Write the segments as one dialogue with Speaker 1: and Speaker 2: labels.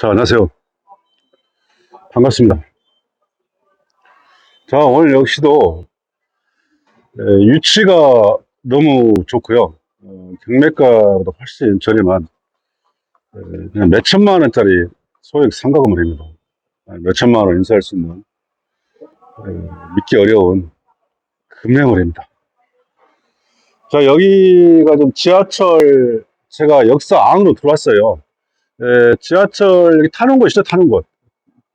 Speaker 1: 자, 안녕하세요. 반갑습니다. 자, 오늘 역시도 에, 위치가 너무 좋고요. 어, 경매가보다 훨씬 저렴한 에, 그냥 몇 천만 원짜리 소액 상가 건물입니다. 아, 몇 천만 원 인수할 수 있는 에, 믿기 어려운 금매물입니다. 자, 여기가 좀 지하철 제가 역사 안으로 들어왔어요. 에, 지하철 여기 타는 곳이죠, 타는 곳.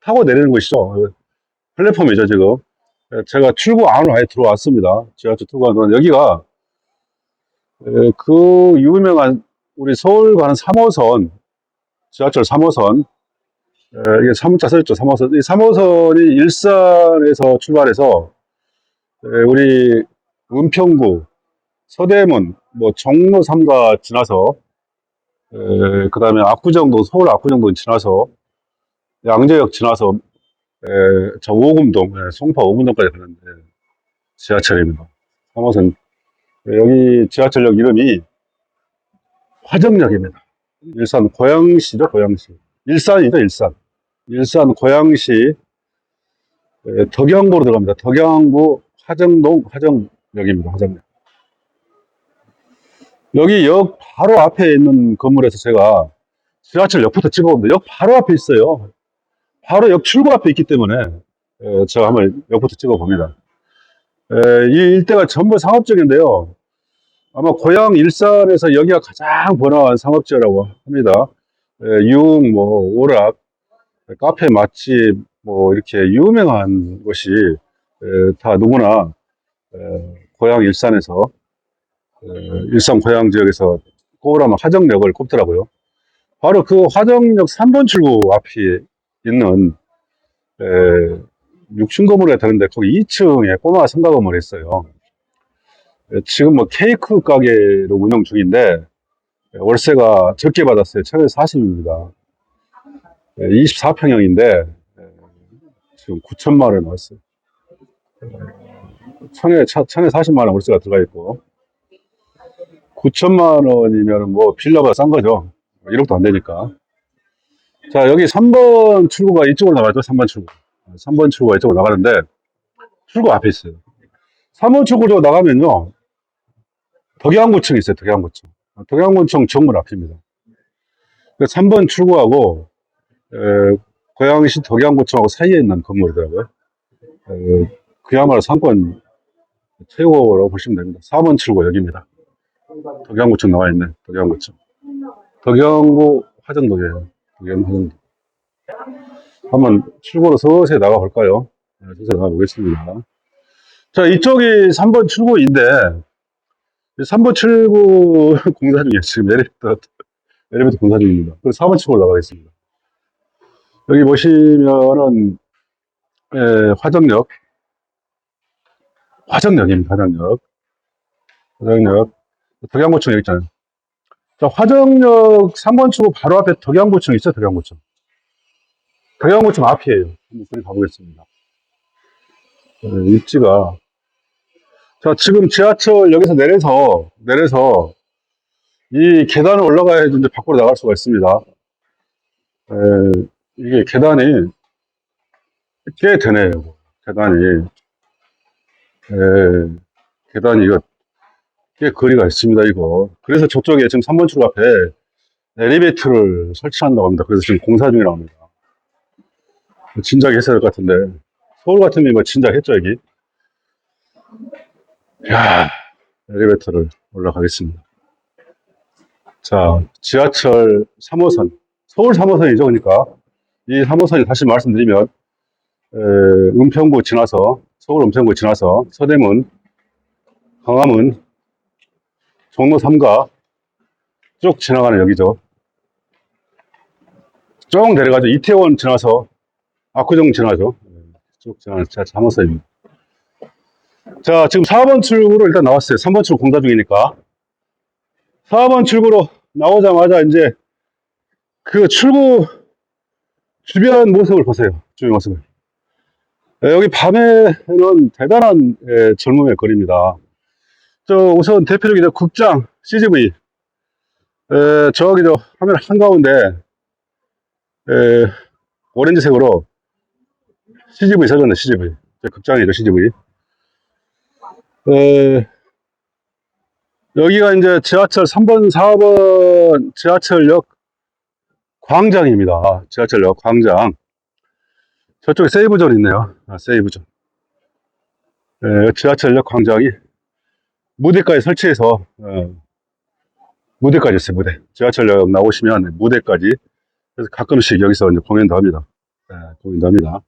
Speaker 1: 타고 내리는 곳이죠. 플랫폼이죠, 지금. 에, 제가 출구 안으로 아예 들어왔습니다. 지하철 출구 안으로. 여기가, 에, 그 유명한 우리 서울 가는 3호선, 지하철 3호선, 에, 이게 3문자 써있죠, 3호선. 이 3호선이 일산에서 출발해서, 에, 우리 은평구, 서대문, 뭐 종로 3가 지나서, 그 다음에 압구정동, 서울 압구정동 지나서, 양재역 지나서, 에, 저 오금동, 예, 송파 오금동까지 가는데, 지하철입니다. 3호선. 여기 지하철역 이름이 화정역입니다. 일산 고양시죠, 고양시. 일산이죠, 일산. 일산 고양시, 에, 덕양구로 들어갑니다. 덕양구 화정동, 화정역입니다, 화정역. 여기 역 바로 앞에 있는 건물에서 제가 지하철 역부터 찍어봅니다. 역 바로 앞에 있어요. 바로 역 출구 앞에 있기 때문에 에, 제가 한번 역부터 찍어봅니다. 에, 이 일대가 전부 상업지역인데요. 아마 고향 일산에서 여기가 가장 번화한 상업지라고 합니다. 에, 융, 뭐 오락, 카페, 맛집, 뭐 이렇게 유명한 곳이 에, 다 누구나 에, 고향 일산에서 에, 일산 고향 지역에서 꼽으라면 화정역을 꼽더라고요. 바로 그 화정역 3번 출구 앞에 있는 에, 6층 건물에 되는데 거기 2층에 꼬마 상가 건물이 있어요. 에, 지금 뭐 케이크 가게로 운영 중인데 에, 월세가 적게 받았어요. 1,040입니다. 24평형인데 지금 9천만 원 나왔어요. 천에, 차- 천에 40만 원 월세가 들어가 있고 9천만 원이면 뭐 빌라보다 싼 거죠. 1억도 안 되니까. 자, 여기 3번 출구가 이쪽으로 나가죠. 3번 출구. 3번 출구가 이쪽으로 나가는데 출구 앞에 있어요. 3번 출구로 나가면요. 덕양구청 있어요. 덕양구청. 덕양구청 정문 앞입니다. 3번 출구하고 에, 고양시 덕양구청하고 사이에 있는 건물이더라고요. 에, 그야말로 상권 최고라고 보시면 됩니다. 4번 출구 여기입니다. 덕양구청 나와 있네. 덕양구청. 덕양구 화정동이에요. 덕양 화정동. 한번 출구로 서서히 나가 볼까요? 네, 서서히 나가 보겠습니다. 자, 이쪽이 3번 출구인데, 3번 출구 공사 중이에요. 지금 엘리베이터, 엘리베이터 공사 중입니다. 그래서 4번 출구로 나가겠습니다. 여기 보시면은, 에, 화정역, 화정역입니다. 화정역. 화정역. 덕양구청 여기 있잖아요. 자, 화정역 3번 출구 바로 앞에 덕양구청 있죠, 덕양구청. 덕양구청 앞이에요. 한번 그리 가보겠습니다. 네, 입지가. 자, 지금 지하철 여기서 내려서, 내려서, 이 계단을 올라가야 이제 밖으로 나갈 수가 있습니다. 에, 이게 계단이 꽤 되네요. 계단이. 에, 계단이 이거 꽤 거리가 있습니다, 이거. 그래서 저쪽에 지금 3번 출구 앞에 엘리베이터를 설치한다고 합니다. 그래서 지금 공사 중이라고 합니다. 진작에 했어야 될 것 같은데. 서울 같으면 이거 진작 했죠, 여기. 야 엘리베이터를 올라가겠습니다. 자, 지하철 3호선. 서울 3호선이죠, 그러니까. 이 3호선이 다시 말씀드리면, 에, 은평구 지나서, 서울 은평구 지나서, 서대문, 광화문, 종로 3가 쭉 지나가는 여기죠. 쭉 내려가죠. 이태원 지나서 압구정 지나죠. 네, 쭉 지나가는 자, 3호선입니다. 자, 지금 4번 출구로 일단 나왔어요. 3번 출구 공사 중이니까. 4번 출구로 나오자마자 이제 그 출구 주변 모습을 보세요. 주변 모습을. 예, 여기 밤에는 대단한 예, 젊음의 거리입니다. 저 우선 대표적인 국장 CGV 에, 저기 저 화면 한가운데 에, 오렌지색으로 CGV 써졌네 CGV 저 극장이죠 CGV 에, 여기가 이제 지하철 3번 4번 지하철역 광장입니다. 지하철역 광장. 저쪽에 세이브존 있네요. 아, 세이브존. 에, 지하철역 광장이 무대까지 설치해서 어, 무대까지 있어요 무대. 지하철역 나오시면 무대까지. 그래서 가끔씩 여기서 이제 공연도 합니다. 네, 공연도 합니다.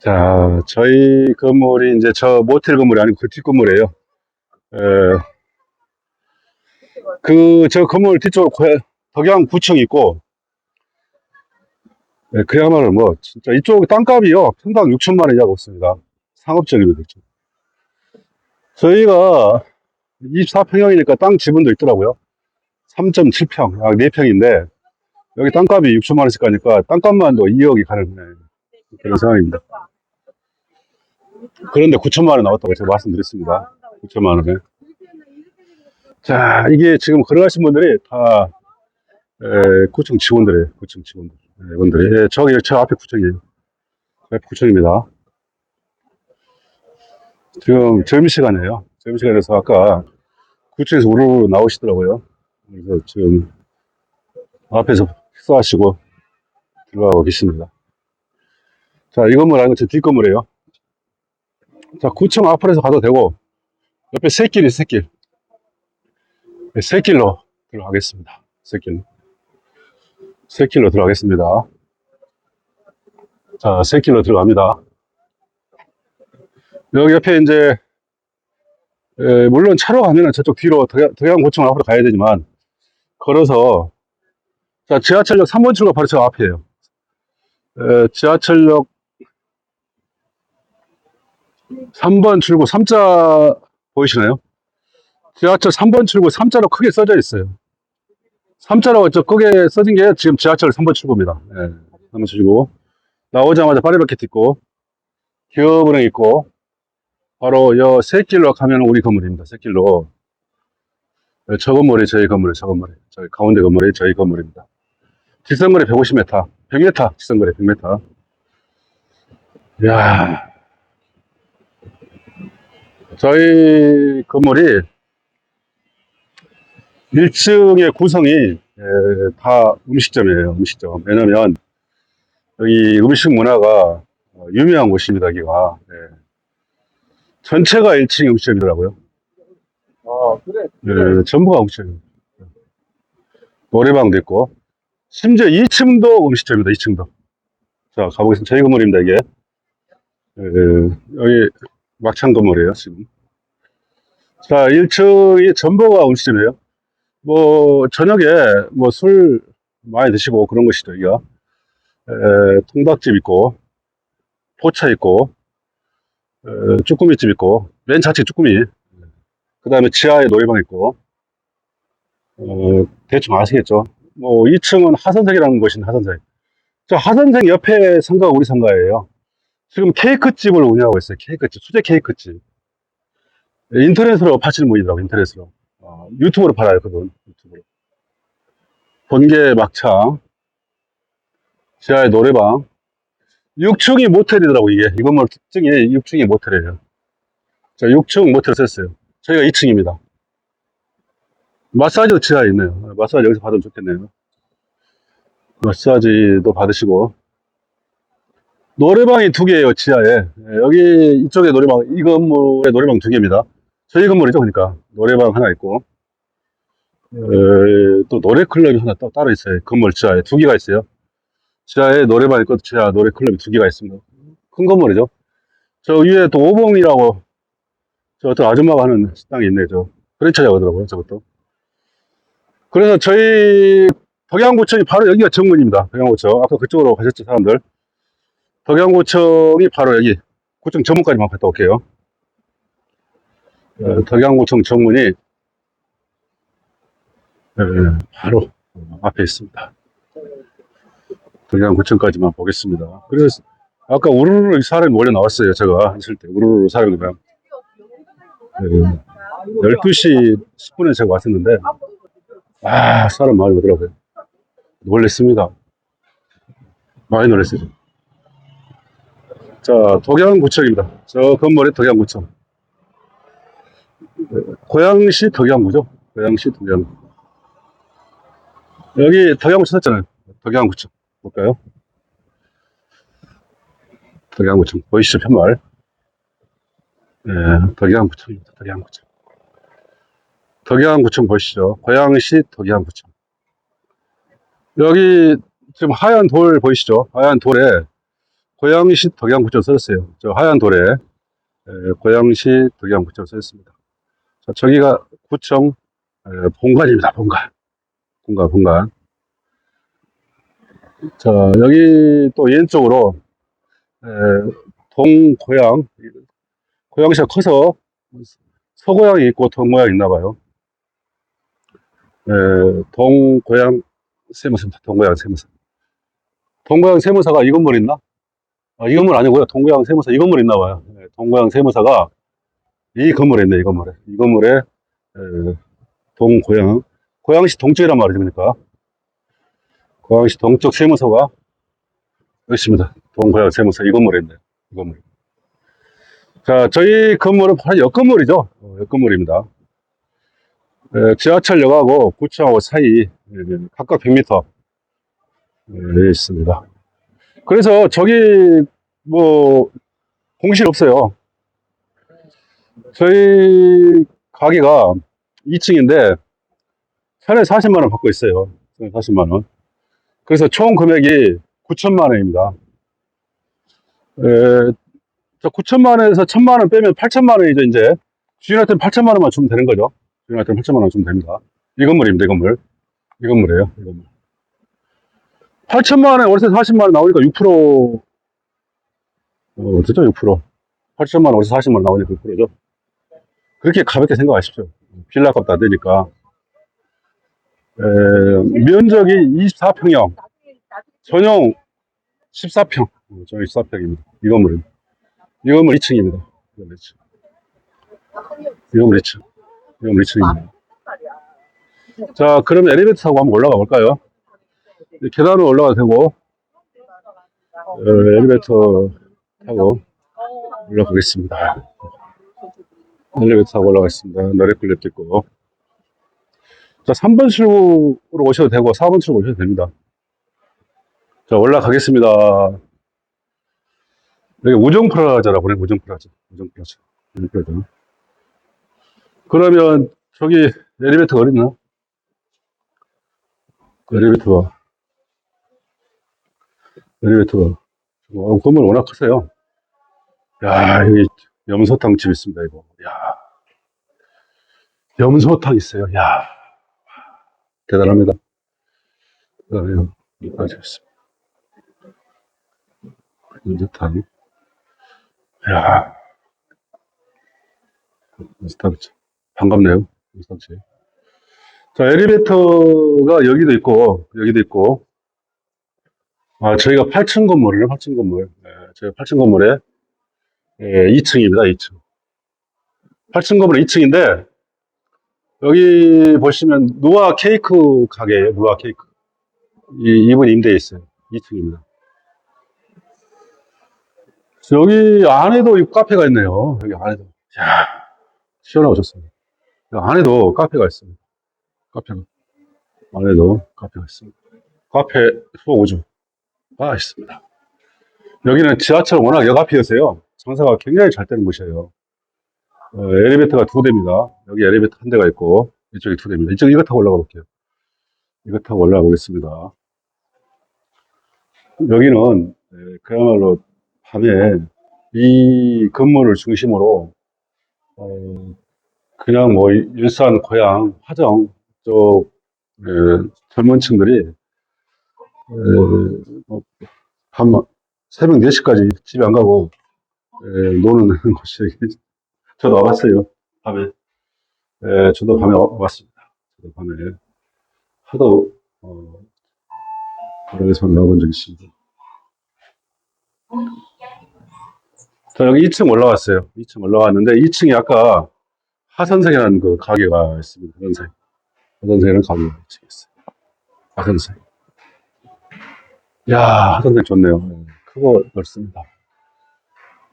Speaker 1: 자 저희 건물이 이제 저 모텔 건물이 아니고 그 뒷건물이에요. 그 저 건물 뒤쪽으로 고- 덕양구청이 있고 예, 그야말로 뭐 진짜 이쪽 땅값이요. 평당 6천만 원 이하가 없습니다. 상업적입니다. 저희가 24평형이니까 땅 지분도 있더라고요. 3.7평 약 4평인데 여기 땅값이 6천만 원씩 가니까 땅값만 도 2억이 가는 네, 그런 상황입니다. 그런데 9천만 원 나왔다고 제가 말씀드렸습니다. 9천만 원에. 자 이게 지금 걸어가신 분들이 다 에, 구청 직원들이에요. 구청 직원들. 네, 이분들이. 예, 저기 저 앞에 구청이에요. 저 앞에 구청입니다 지금 점심 시간이에요. 점심 시간에서 아까 구청에서 우르르 나오시더라고요. 그래서 지금 앞에서 식사하시고 들어가고 계십니다. 자 이 건물 아니고 저 뒷건물이에요. 자 구청 앞으로 해서 가도 되고 옆에 새길이 새길. 네, 새길로 들어가겠습니다. 새길로 새길로 들어가겠습니다. 자 새길로 들어갑니다 여기 옆에 이제 에, 물론 차로 가면은 저쪽 뒤로 덕양, 덕양고청 앞으로 가야 되지만 걸어서 자 지하철역 3번 출구 바로 저 앞이에요. 에, 지하철역 3번 출구 3자 보이시나요? 지하철 3번 출구 3자로 크게 써져 있어요. 3자로 저 크게 써진 게 지금 지하철 3번 출구입니다. 예, 3번 출구 나오자마자 파리바켓 있고 기업은행 있고 바로 여 새길로 가면 우리 건물입니다. 새길로. 네, 저 건물이 저희 건물이 저 건물이 저희 가운데 건물이 저희 건물입니다. 직선거리 150m, 100m 직선거리 100m. 이야, 저희 건물이 1층의 구성이 에, 다 음식점이에요. 음식점. 왜냐면 여기 음식 문화가 어, 유명한 곳입니다. 여기가. 예. 전체가 1층 음식점이더라고요.
Speaker 2: 아, 그래.
Speaker 1: 예, 전부가 음식점이에요. 노래방도 있고, 심지어 2층도 음식점입니다, 2층도. 자, 가보겠습니다. 저희 건물입니다, 이게. 예, 여기 막창 건물이에요, 지금. 자, 1층이 전부가 음식점이에요. 뭐, 저녁에 뭐 술 많이 드시고 그런 것이죠, 여기가. 에, 통닭집 있고, 포차 있고, 어, 쭈꾸미집 있고, 맨 좌측 쭈꾸미. 그 다음에 지하에 노래방 있고, 어, 대충 아시겠죠? 뭐, 2층은 하선색이라는 곳인데, 하선색. 저 하선색 옆에 상가가 우리 상가예요. 지금 케이크집을 운영하고 있어요. 케이크집, 수제 케이크집. 인터넷으로 파시는 분이더라고요, 인터넷으로. 어, 유튜브로 팔아요, 그분. 유튜브로. 번개 막창, 지하에 노래방, 6층이 모텔이더라고, 이게. 이 건물 특징이 6층이 모텔이에요. 자, 6층 모텔 썼어요. 저희가 2층입니다. 마사지도 지하에 있네요. 마사지 여기서 받으면 좋겠네요. 마사지도 받으시고. 노래방이 두 개예요, 지하에. 예, 여기 이쪽에 노래방, 이 건물에 노래방 두 개입니다. 저희 건물이죠, 그러니까. 노래방 하나 있고. 에, 또 노래클럽이 하나 따, 따로 있어요. 건물 지하에 두 개가 있어요. 지하에 노래방 있고 지하 노래 클럽이 두 개가 있습니다. 큰 건물이죠. 저 위에 또 오봉이라고 저 어떤 아줌마가 하는 식당이 있네, 저. 프랜차이즈 하더라고요, 저것도. 그래서 저희 덕양구청이 바로 여기가 정문입니다. 덕양구청. 아까 그쪽으로 가셨죠, 사람들. 덕양구청이 바로 여기. 구청 정문까지만 갔다 올게요. 어, 덕양구청 정문이 예, 바로 앞에 있습니다. 덕양구청까지만 보겠습니다. 그래서 아까 우르르 사람이 몰려 나왔어요. 제가 있을 때 우르르 사람이 그냥 예, 12시 10분에 제가 왔었는데 아, 사람 많이 오더라고요. 놀랬습니다. 많이 놀랐어요. 자, 덕양구청입니다. 저 건물이 덕양구청. 고양시 덕양구죠. 고양시 덕양구. 여기 덕양구청 썼잖아요. 덕양구청. 볼까요? 덕양구청. 보이시죠? 편말. 네, 덕양구청입니다. 덕양구청. 덕양구청 보시죠. 고양시 덕양구청. 여기 지금 하얀 돌 보이시죠? 하얀 돌에 고양시 덕양구청 써있어요. 저 하얀 돌에 에, 고양시 덕양구청 써있습니다. 자, 저기가 구청 에, 본관입니다. 본관. 본관, 본관. 자, 여기 또 왼쪽으로 에, 동고양 고양시가 커서 서고양이 있고 동고양이 있나 봐요. 에, 동고양 세무사입니다. 동고양 세무사. 동고양 세무사가 이 건물 있나? 아, 이 건물 아니고요. 동고양 세무사 이 건물 있나 봐요. 예, 동고양 세무사가 이 건물에 있네, 이 건물에. 이 건물에, 에, 동고양, 고양시 동쪽이란 말이죠, 그러니까. 고양시 동쪽 세무서가 있습니다. 동고양 세무서 이 있네요. 이 건물. 자, 저희 건물은 바로 옆 건물이죠. 어, 옆 건물입니다. 에, 지하철역하고 구청하고 사이 에, 각각 100m 에, 있습니다. 그래서 저기 뭐 공실 없어요. 저희 가게가 2층인데 천에 40만 원 받고 있어요. 천에 40만 원. 그래서 총 금액이 9천만 원입니다. 에, 저 9천만 원에서 1천만 원 빼면 8천만 원이죠, 이제. 주인한테 8천만 원만 주면 되는 거죠. 주인한테 8천만 원 주면 됩니다. 이 건물입니다, 이 건물. 이 건물이에요, 이 건물. 8천만 원에 월세 40만 원 나오니까 6%, 어, 어쩌죠, 6%. 8천만 원 월세 40만 원 나오니까 6%죠. 그렇게 가볍게 생각하십시오. 빌라 안 되니까. 에, 면적이 24평형, 전용 14평. 어, 전용 14평입니다. 이 건물은. 이 건물 2층입니다. 이 건물 2층. 이 건물 2층. 이 건물 2층입니다. 자, 그럼 엘리베이터 타고 한번 올라가 볼까요? 이 계단으로 올라가도 되고, 어, 엘리베이터 타고 올라가겠습니다. 엘리베이터 타고 올라가겠습니다. 노래클립도 있고. 자, 3번 출구로 오셔도 되고, 4번 출구 오셔도 됩니다. 자, 올라가겠습니다. 여기 우정 프라자라고 그래, 우정 프라자. 우정 프라자. 우정 프라자. 그러면, 저기, 엘리베이터가 어딨나? 엘리베이터가. 엘리베이터가. 어, 건물 워낙 크세요. 야, 여기 염소탕 집 있습니다, 이거. 야. 염소탕 있어요. 야. 대단합니다. 그다음에 여기까지 있습니다. 염소탕. 야. 집. 반갑네요. 집. 자, 엘리베이터가 여기도 있고, 여기도 있고, 아, 저희가 8층 건물이에요, 8층 건물. 예, 저희가 8층 건물에, 예, 2층입니다, 2층. 8층 건물 2층인데, 여기 보시면, 누아 케이크 가게예요, 누아 케이크. 이, 이분 임대에 있어요. 2층입니다. 여기 안에도 이 카페가 있네요. 여기 안에도. 야 시원하고 좋습니다. 안에도 카페가 있습니다. 카페가. 안에도 카페가 있습니다. 카페 수호우주가 있습니다. 여기는 지하철 워낙 역 앞이어서요. 장사가 굉장히 잘 되는 곳이에요. 어, 엘리베이터가 두 대입니다. 여기 엘리베이터 한 대가 있고, 이쪽이 두 대입니다. 이쪽 이거 타고 올라가 볼게요. 이거 타고 올라가 보겠습니다. 여기는 예, 그야말로 밤에 이 건물을 중심으로 어, 그냥 뭐 일산, 고양, 화정 쪽 예, 젊은 층들이 예, 뭐, 밤 새벽 4시까지 집에 안 가고 예, 노는 곳이 저도 와봤어요 밤에 예, 저도 밤에 와- 왔습니다 저도 밤에 하도 어, 여기서 나와본 적이 있습니다 자 여기 2층 올라왔어요 2층 올라왔는데 2층에 아까 하선생이라는 그 가게가 있습니다 하선생 화산재는 가격을 치겠어요. 화산재. 야, 화산재 좋네요. 네, 크고 넓습니다.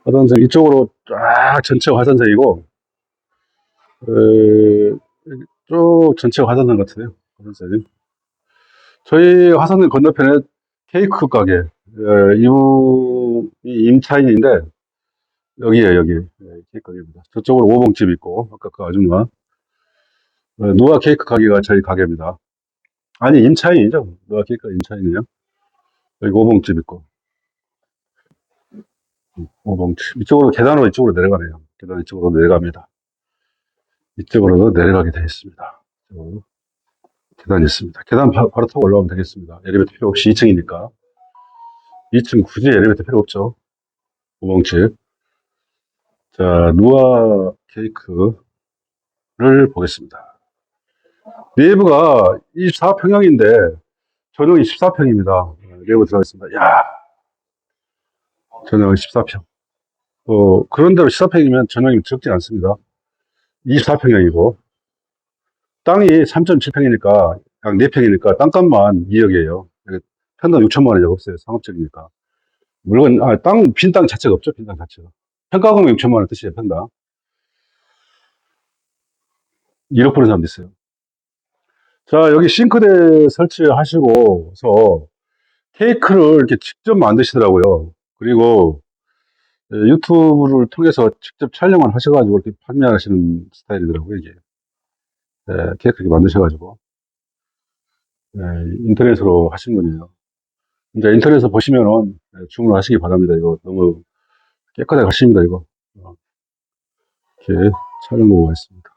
Speaker 1: 화산재 이쪽으로 쫙 전체가 화산재이고, 에, 쭉 전체가 화산재 같으네요. 화산재. 저희 화산재 건너편에 케이크 가게, 에, 이분이 임차인인데, 여기에요, 여기. 네, 케이크 가게입니다. 저쪽으로 오봉집 있고, 아까 그 아줌마. 어, 누아 케이크 가게가 저희 가게입니다. 아니, 임차인이죠. 누아 케이크가 임차인이에요. 여기 오봉집 있고. 음, 오봉집. 이쪽으로, 계단으로 이쪽으로 내려가네요. 계단 이쪽으로 내려갑니다. 이쪽으로도 내려가게 되어 있습니다. 이쪽으로. 계단이 있습니다. 계단 바, 로 타고 올라오면 되겠습니다. 엘리베이터 필요 없이 2층이니까. 2층 굳이 엘리베이터 필요 없죠. 오봉집. 자, 누아 케이크를 보겠습니다. 내부가 24평형인데 전용이 14평입니다. 내부 들어가겠습니다. 야 전용이 14평. 어, 그런 대로 14평이면 전용이 적지 않습니다. 24평형이고 땅이 3.7평이니까 약 4평이니까 땅값만 2억이에요. 평당 6천만 원이 없어요. 상업적이니까. 물건, 아, 땅, 빈 땅 자체가 없죠. 빈 땅 자체가. 평가금액 6천만 원 뜻이에요. 평당. 1억 버는 사람도 있어요. 자, 여기 싱크대 설치하시고서 케이크를 이렇게 직접 만드시더라고요. 그리고 예, 유튜브를 통해서 직접 촬영을 하셔가지고 이렇게 판매하시는 스타일이더라고요, 이게. 예, 케이크 이렇게 만드셔가지고. 예, 인터넷으로 하신 분이에요. 이제 인터넷에서 보시면은 예, 주문하시기 바랍니다. 이거 너무 깨끗하게 하십니다, 이거. 어, 이렇게 촬영도가 있습니다.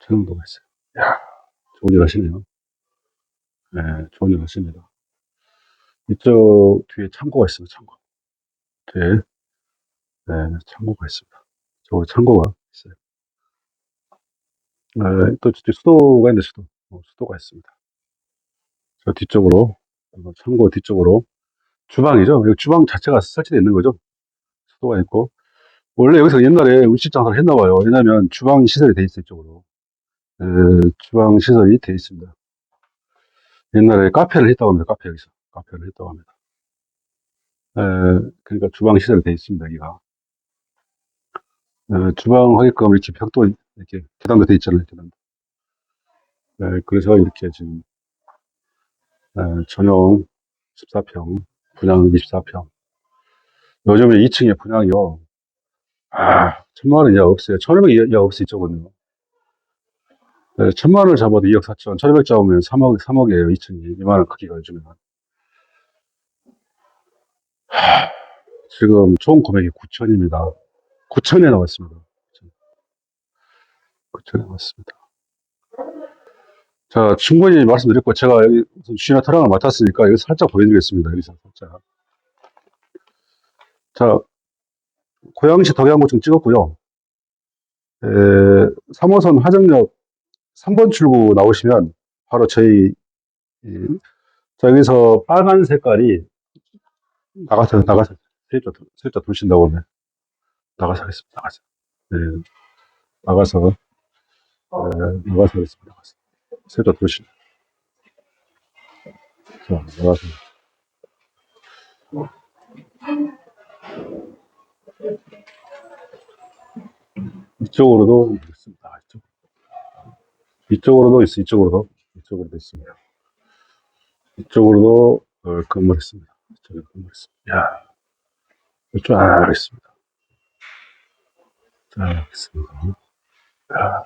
Speaker 1: 촬영도가 있어요. 야 좋은 일 하시네요. 네, 좋은 일 하십니다. 이쪽 뒤에 창고가 있습니다, 창고. 뒤에, 네, 창고가 있습니다. 저기 창고가 있어요. 네, 또 저기 수도가 있는데, 수도. 어, 수도가 있습니다. 저 뒤쪽으로, 어, 창고 뒤쪽으로, 주방이죠. 여기 주방 자체가 설치되어 있는 거죠. 수도가 있고. 원래 여기서 옛날에 음식 장사를 했나 봐요. 왜냐면 주방 시설이 돼 있어요, 이쪽으로. 에, 주방 시설이 돼 있습니다. 옛날에 카페를 했다고 합니다. 카페 여기서 카페를 했다고 합니다. 에, 그러니까 주방 시설이 돼 있습니다. 여기가 에, 주방 하게끔 이렇게 벽도 이렇게 계단도 돼 있잖아요. 계단도. 에, 그래서 이렇게 지금 에, 전용 14평, 분양 24평. 요즘에 2층에 분양이요. 아, 천만 원 이하 없어요. 천오백 이하 없어요. 이쪽은요. 네, 천만 원을 잡아도 2억 4천, 1500 잡으면 3억, 3억이에요, 2층이. 이만한 크기가 요즘에는. 하, 지금 총 금액이 9천입니다. 9천에 나왔습니다. 9천에 나왔습니다. 자, 충분히 말씀드렸고, 제가 여기 주시나 타랑을 맡았으니까, 여기 살짝 보여드리겠습니다. 여기서 살짝. 자, 고양시 덕양구청 찍었고요. 에, 3호선 화정역 3번 출구 나오시면 바로 저희 이, 자 여기서 빨간 색깔이 나가서 나가서 슬쩍 슬쩍 돌신다고 하면 나가서 하겠습니다. 나가서 네, 나가서 네, 나가서 하겠습니다. 나가서 슬쩍 돌신 자 나가서 이쪽으로도 있습니다. 이쪽. 이쪽으로도 있어, 이쪽으로도. 이쪽으로도 있습니다. 이쪽으로도 어, 건물 있습니다. 이쪽에 건물 있습니다. 야, 쫙 있습니다. 쫙 있습니다. 야.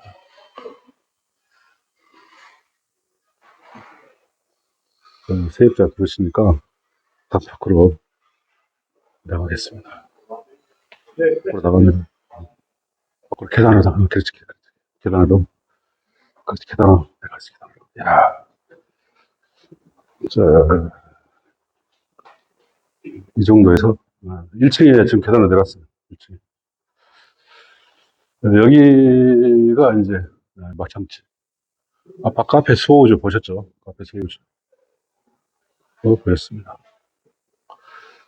Speaker 1: 그 세입자 들으시니까 다 밖으로 나가겠습니다. 밖으로 나가면 밖으로 계단으로 나가면 그렇지, 계단으로. 그렇지, 계단으로 내려가지, 계단으로. 야. 자, 이 정도에서 1층에 지금 계단으로 내려갔어요. 1층에. 여기가 이제 막창집. 아까 카페 수호주 보셨죠? 카페 수호주. 어, 보였습니다.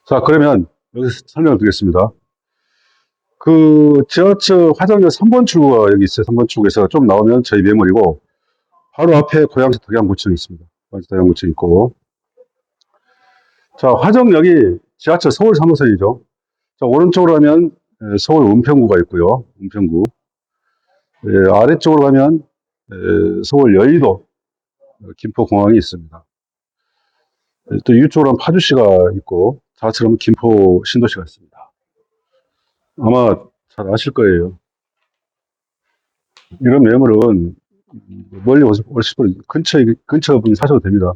Speaker 1: 자, 그러면 여기서 설명을 드리겠습니다. 그 지하철 화정역 3번 출구가 여기 있어요. 3번 출구에서 좀 나오면 저희 매물이고 바로 앞에 고양시 덕양구청이 있습니다. 고양시 덕양구청 있고. 자, 화정역이 지하철 서울 3호선이죠. 자, 오른쪽으로 가면 에, 서울 은평구가 있고요. 은평구. 에, 아래쪽으로 가면 에, 서울 여의도 어, 김포공항이 있습니다. 에, 또 이쪽으로 하면 파주시가 있고 하면 김포 신도시가 있습니다. 아마 잘 아실 거예요. 이런 매물은 멀리 오실 오실 분 근처에 근처 분 사셔도 됩니다.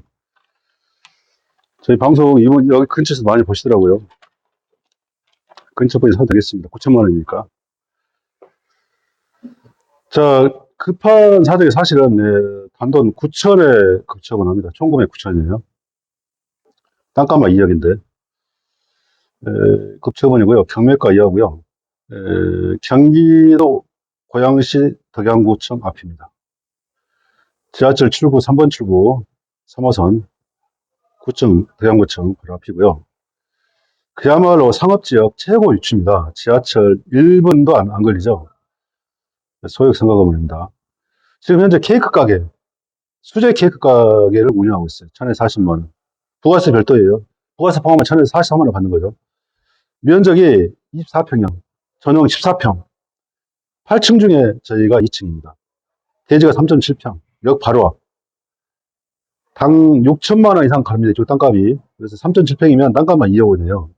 Speaker 1: 저희 방송 이번 여기 근처에서 많이 보시더라고요. 근처 분이 사도 되겠습니다. 9천만 원이니까. 자, 급한 사정이 사실은 예, 단돈 9천에 급처분 합니다. 총 금액 9천이에요. 땅값만 2억인데. 급처분이고요. 경매가 2억이고요. 경기도 고양시 덕양구청 앞입니다. 지하철 출구 3번 출구 3호선 9점 덕양구청 바로 앞이고요. 그야말로 상업지역 최고 위치입니다. 지하철 1분도 안, 안 걸리죠. 소액 건물입니다. 지금 현재 케이크 가게, 수제 케이크 가게를 운영하고 있어요. 1040만 원. 부가세 별도예요. 부가세 포함하면 1043만 원 받는 거죠. 면적이 24평형, 전용 14평. 8층 중에 저희가 2층입니다. 대지가 3.7평, 역 바로 앞. 당 6천만 원 이상 갑니다. 이쪽 땅값이. 그래서 3.7평이면 땅값만 2억 원이에요.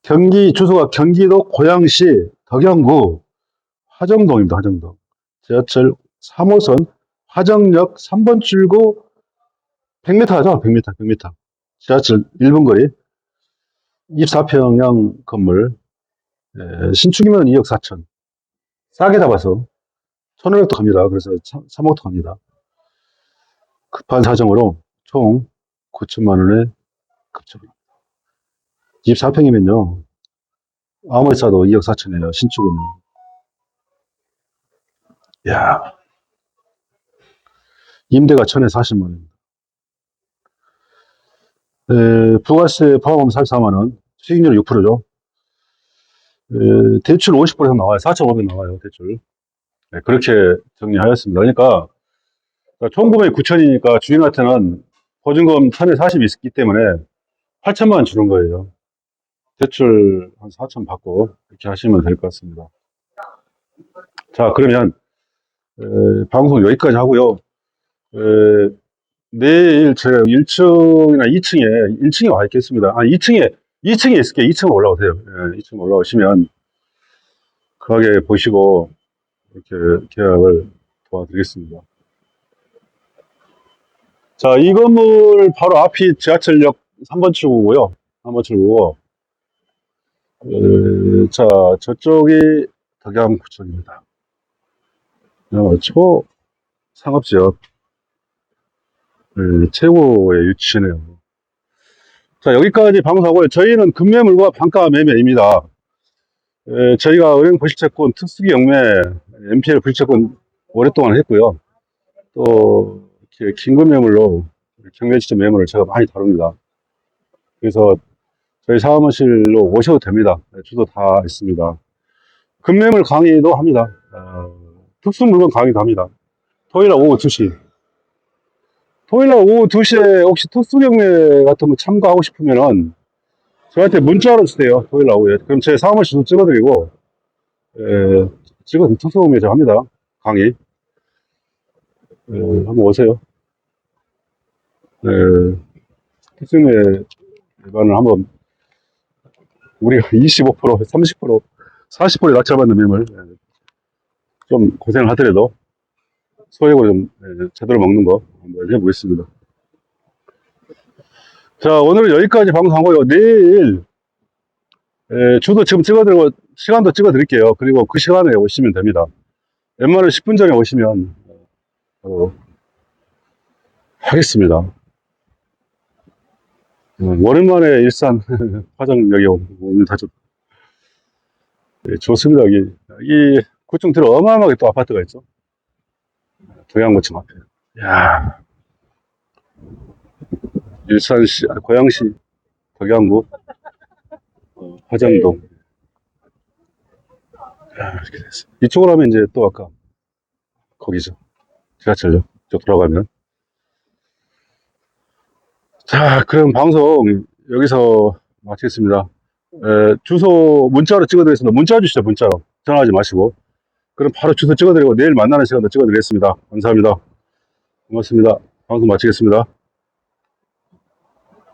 Speaker 1: 경기 주소가 경기도 고양시 덕양구 화정동입니다. 화정동. 지하철 3호선 화정역 3번 출구 100m죠? 100m, 100m. 지하철 1분 거리. 24평형 건물. 에, 신축이면 2억 4천. 싸게 잡아서 1,500도 갑니다. 그래서 3억도 갑니다. 급한 사정으로 총 9천만 원에 급처분. 24평이면요. 아무리 싸도 2억 4천이에요. 신축은. 야 임대가 1,040만 원입니다. 에, 부가세 포함하면 44만 원. 수익률 6%죠. 에, 대출 50% 이상 나와요. 4,500 나와요. 대출. 네, 그렇게 정리하였습니다. 그러니까 총 금액이 9천이니까 주인한테는 보증금 1,040이 있기 때문에 8천만 원 주는 거예요. 대출 한 4천 받고 이렇게 하시면 될 것 같습니다. 자, 그러면 에, 방송 여기까지 하고요. 에, 내일 제가 1층이나 2층에 1층에 와 있겠습니다. 아, 2층에 2층에 있을게요. 2층 올라오세요. 예, 2층 올라오시면 가게 보시고 이렇게 계약을 도와드리겠습니다. 자, 이 건물 바로 앞이 지하철역 3번 출구고요. 3번 출구고. 에, 자, 저쪽이 덕양구청입니다. 어, 초 상업지역 에, 최고의 위치네요. 자, 여기까지 방송하고요. 저희는 금매 물과 반가 매매입니다. 에, 저희가 은행 불실채권, 특수기 경매, MPL 불실채권 오랫동안 했고요. 또 이렇게 긴급 매물로 경매지점 매물을 제가 많이 다룹니다. 그래서 저희 사무실로 오셔도 됩니다. 네, 주소 다 있습니다. 금매물 강의도 합니다. 어, 특수물건 강의도 합니다. 토요일 오후 2시. 토요일 오후 2시에 혹시 특수경매 같은 거 참가하고 싶으면은 저한테 문자로 주세요. 토요일 오후에. 그럼 제 사무실도 찍어드리고, 에, 찍어, 특수경매 제가 합니다. 강의. 에, 한번 오세요. 에, 특수경매 기반을 한번 우리가 25%, 30%, 40%에 낙찰받는 매물 에, 좀 고생을 하더라도 소액으로 좀 에, 제대로 먹는 거 한번 해보겠습니다. 자, 오늘은 여기까지 방송하고요. 내일, 에, 주도 지금 찍어드리고, 시간도 찍어드릴게요. 그리고 그 시간에 오시면 됩니다. 웬만하면 10분 전에 오시면, 어, 하겠습니다. 음, 오랜만에 일산 화정역에 오면 다죠. 예, 좋습니다. 여기, 이 구청 들어 어마어마하게 또 아파트가 있죠. 동양구청 앞에. 야 일산시, 아, 고양시, 덕양구, 어, 화정동. 야, 이렇게 됐어. 이쪽으로 하면 이제 또 아까 거기죠. 지하철역 쪽 돌아가면. 자, 그럼 방송 여기서 마치겠습니다. 에, 주소 문자로 찍어드리겠습니다. 문자 주시죠, 문자로. 전화하지 마시고. 그럼 바로 주소 찍어드리고 내일 만나는 시간도 찍어드리겠습니다. 감사합니다. 고맙습니다. 방송 마치겠습니다.